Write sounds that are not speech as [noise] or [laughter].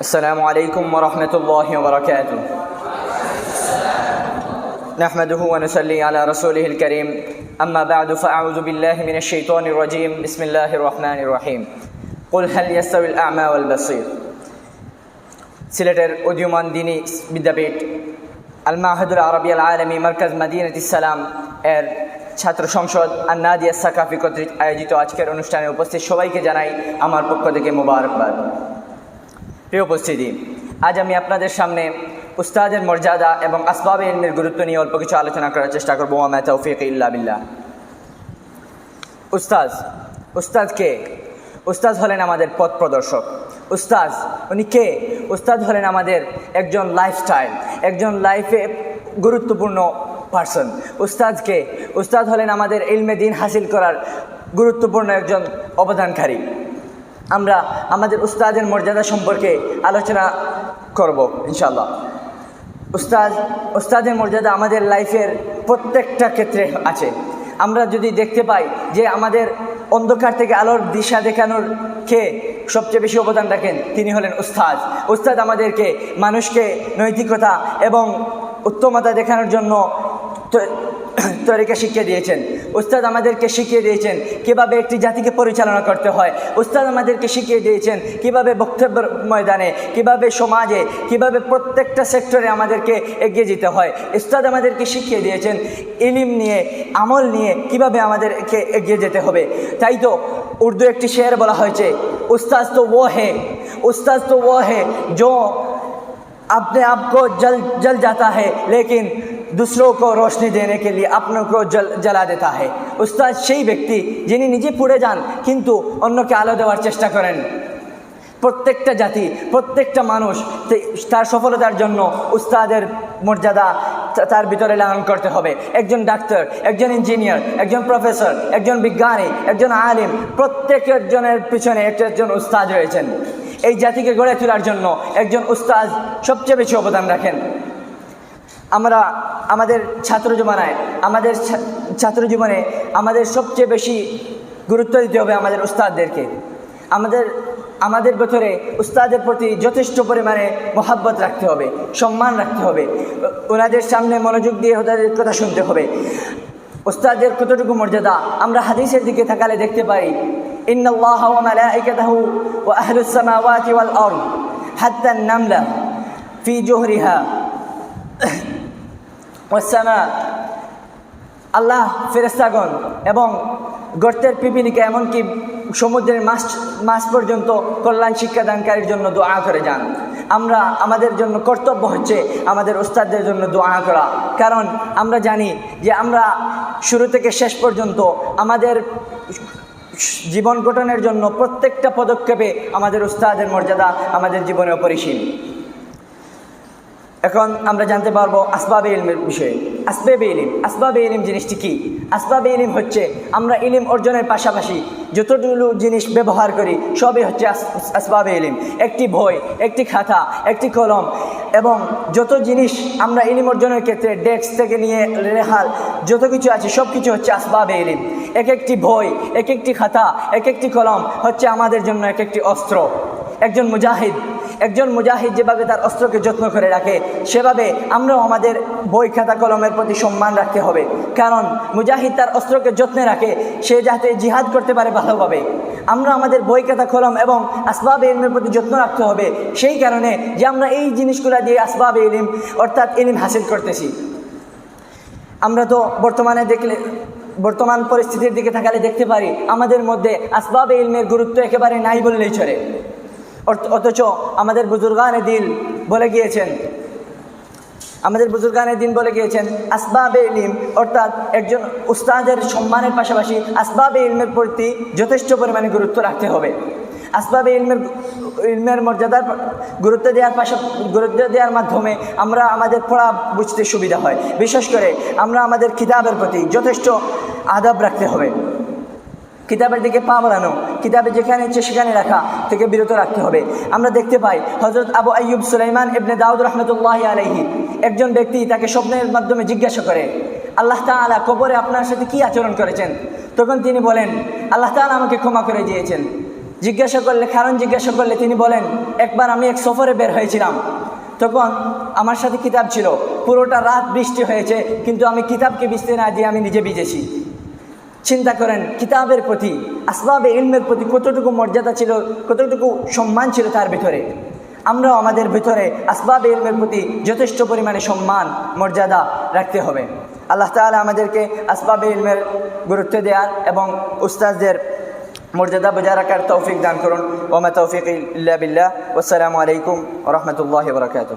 السلام عليكم ورحمة الله وبركاته نحمده ونصلي على رسوله الكريم أما بعد فأعوذ بالله من الشيطان الرجيم بسم الله الرحمن الرحيم قل هل يستوي الأعمى والبصير সিলেটের উদীয়মান দিনী বিদ্যাপীঠ আল মাহাদুল আরবি আল আলমী মার্কাজ মাদিনাত ইসালাম এর ছাত্র সংসদ আর নাদিয়া সাকাফি কর্তৃক আয়োজিত আজকের অনুষ্ঠানে উপস্থিত সবাইকে জানাই আমার পক্ষ থেকে মোবারকবাদ প্রিয় উপস্থিতি, আজ আমি আপনাদের সামনে উস্তাদের মর্যাদা এবং আসবাবে ইলমের গুরুত্ব নিয়ে অল্প কিছু আলোচনা করার চেষ্টা করব। আমা তৌফিক ইল্লা বিল্লাহ। উস্তাজ উস্তাদ কে? উস্তাদ হলেন আমাদের পথ প্রদর্শক। উস্তাজ উনি কে? উস্তাদ হলেন আমাদের একজন লাইফস্টাইল একজন লাইফে গুরুত্বপূর্ণ পার্সন উস্তাদ কে? উস্তাদ হলেন আমাদের ইলমে দিন হাসিল করার গুরুত্বপূর্ণ একজন অবদানকারী। আমরা আমাদের উস্তাদের মর্যাদা সম্পর্কে আলোচনা করব ইনশাল্লাহ উস্তাদ, উস্তাদের মর্যাদা আমাদের লাইফের প্রত্যেকটা ক্ষেত্রে আছে। আমরা যদি দেখতে পাই যে আমাদের অন্ধকার থেকে আলোর দিশা দেখানোর কে সবচেয়ে বেশি অবদান রাখেন, তিনি হলেন উস্তাদ। উস্তাদ আমাদেরকে মানুষকে নৈতিকতা এবং উত্তমতা দেখানোর জন্য [clears throat] তরিকা শিখিয়ে দিয়েছেন উস্তাদ আমাদেরকে শিখিয়ে দিয়েছেন কিভাবে একটি জাতিকে পরিচালনা করতে হয় উস্তাদ আমাদেরকে শিখিয়ে দিয়েছেন কিভাবে বক্তব্যের ময়দানে কিভাবে সমাজে কিভাবে প্রত্যেকটা সেক্টরে আমাদেরকে এগিয়ে যেতে হয় উস্তাদ আমাদেরকে শিখিয়ে দিয়েছেন ইলিম নিয়ে আমল নিয়ে কিভাবে আমাদেরকে এগিয়ে যেতে হবে তাই তো উর্দু একটি শের বলা হয়েছে উস্তাদ তো ও হে উস্তাদ তো ও হে जो अपने आप को जल जल जाता है लेकिन दूसरों को रोशनी देने के लिए अपनों को जल जला देता है উস্তাদ সেই ব্যক্তি যিনি নিজে পুড়ে যান কিন্তু অন্যকে আলো দেওয়ার চেষ্টা করেন প্রত্যেকটা জাতি প্রত্যেকটা মানুষ তে- তার সফলতার জন্য উস্তাদের মর্যাদা তা- তার ভিতরে লালন করতে হবে একজন ডাক্তার একজন ইঞ্জিনিয়ার একজন প্রফেসর একজন বিজ্ঞানী একজন আলিম প্রত্যেকের জনের পিছনে একটা একজন উস্তাদ রয়েছেন এই জাতিকে গড়ে তোলার জন্য একজন উস্তাদ সবচেয়ে বেশি অবদান রাখেন আমরা আমাদের ছাত্র জীবনায় আমাদের ছাত্র জীবনে আমাদের সবচেয়ে বেশি গুরুত্ব দিতে হবে আমাদের উস্তাদদেরকে। আমাদের আমাদের ভেতরে উস্তাদের প্রতি যথেষ্ট পরিমাণে মহাব্বত রাখতে হবে, সম্মান রাখতে হবে। ওনাদের সামনে মনোযোগ দিয়ে ওদের কথা শুনতে হবে। উস্তাদের কতটুকু মর্যাদা? আমরা হাদিসের দিকে থাকালে দেখতে পাই ইন্নআল্লাহ ফি ওসামা আল্লাহ ফেরেস্তাগণ এবং গর্তের পিপিনিকে এমনকি সমুদ্রের মাছ মাছ পর্যন্ত কল্যাণ শিক্ষাদানকারীর জন্য দোয়া করে যান। আমরা আমাদের জন্য কর্তব্য হচ্ছে আমাদের ওস্তাদদের জন্য দোয়া করা। কারণ আমরা জানি যে আমরা শুরু থেকে শেষ পর্যন্ত আমাদের জীবন গঠনের জন্য প্রত্যেকটা পদক্ষেপে আমাদের উস্তাদের মর্যাদা আমাদের জীবনে অপরিসীম। এখন আমরা জানতে পারব আসবাবে ইলমের বিষয়ে। আসবাবে ইলিম আসবাবে ইলিম জিনিসটি কী? আসবাবে ইলিম হচ্ছে আমরা ইলিম অর্জনের পাশাপাশি যতগুলো জিনিস ব্যবহার করি, সবই হচ্ছে আস- আসবাবে ইলিম। একটি বই, একটি খাতা, একটি কলম এবং যত জিনিস আমরা ইলিম অর্জনের ক্ষেত্রে ডেস্ক থেকে নিয়ে রেহাল যত কিছু আছে সব কিছু হচ্ছে আসবাবে ইলিম। এক একটি বই এক একটি খাতা এক একটি কলম হচ্ছে আমাদের জন্য এক একটি অস্ত্র। একজন মুজাহিদ একজন মুজাহিদ যেভাবে তার অস্ত্রকে যত্ন করে রাখে, সেভাবে আমরাও আমাদের বই, খাতা, কলমের প্রতি সম্মান রাখতে হবে। কারণ মুজাহিদ তার অস্ত্রকে যত্নে রাখে, সে যাতে জিহাদ করতে পারে ভালোভাবে। আমরা আমাদের বই, খাতা, কলম এবং আসবাব ইলমের প্রতি যত্ন রাখতে হবে। সেই কারণে যে আমরা এই জিনিসগুলো দিয়ে আসবাব ইলিম, অর্থাৎ ইলিম হাসিল করতেছি। আমরা তো বর্তমানে দেখলে, বর্তমান পরিস্থিতির দিকে তাকালে দেখতে পারি, আমাদের মধ্যে আসবাব ইলমের গুরুত্ব একেবারে নাই বললেই চলে। অথচ আমাদের বুজুর্গানে দিল বলে গিয়েছেন। আমাদের বুজুর্গানের দিন বলে গিয়েছেন, আসবাবে ইলিম অর্থাৎ একজন উস্তাদের সম্মানের পাশাপাশি আসবাবে ইলমের প্রতি যথেষ্ট পরিমাণে গুরুত্ব রাখতে হবে। আসবাবে ইলমের ইলমের মর্যাদার গুরুত্ব দেওয়ার পাশা গুরুত্ব দেওয়ার মাধ্যমে আমরা আমাদের পড়া বুঝতে সুবিধা হয়। বিশেষ করে আমরা আমাদের কিতাবের প্রতি যথেষ্ট আদাব রাখতে হবে। কিতাবের দিকে পা বাড়ানো, কিতাবে যেখানে ইচ্ছে সেখানে রাখা থেকে বিরত রাখতে হবে। আমরা দেখতে পাই হজরত আবু আইয়ুব সুলাইমান ইবনে দাউদ রহমতুল্লাহ আলহি একজন ব্যক্তি তাকে স্বপ্নের মাধ্যমে জিজ্ঞাসা করে, আল্লাহ তাআলা কবরে আপনার সাথে কি আচরণ করেছেন? তখন তিনি বলেন, আল্লাহ তাআলা আমাকে ক্ষমা করে দিয়েছেন। জিজ্ঞাসা করলে, কারণ জিজ্ঞাসা করলে তিনি বলেন, একবার আমি এক সফরে বের হয়েছিলাম। তখন আমার সাথে কিতাব ছিল। পুরোটা রাত বৃষ্টি হয়েছে, কিন্তু আমি কিতাবকে ভিজতে না দিয়ে আমি নিজে ভিজেছি। চিন্তা করেন, কিতাবের প্রতি, আসবাবে ইলমের প্রতি কতটুকু মর্যাদা ছিল, কতটুকু সম্মান ছিল তার ভিতরে? আমরাও আমাদের ভিতরে আসবাবে ইলমের প্রতি যথেষ্ট পরিমাণে সম্মান, মর্যাদা রাখতে হবে। আল্লাহ তাআলা আমাদেরকে আসবাবে ইলমের গুরুত্ব দেওয়ার এবং উস্তাদদের মর্যাদা বজায় রাখার তৌফিক দান করুন। ওমা তৌফিক ইল্লা বিল্লাহ। আসসালামু আলাইকুম রহমতুল্লাহ বরকাত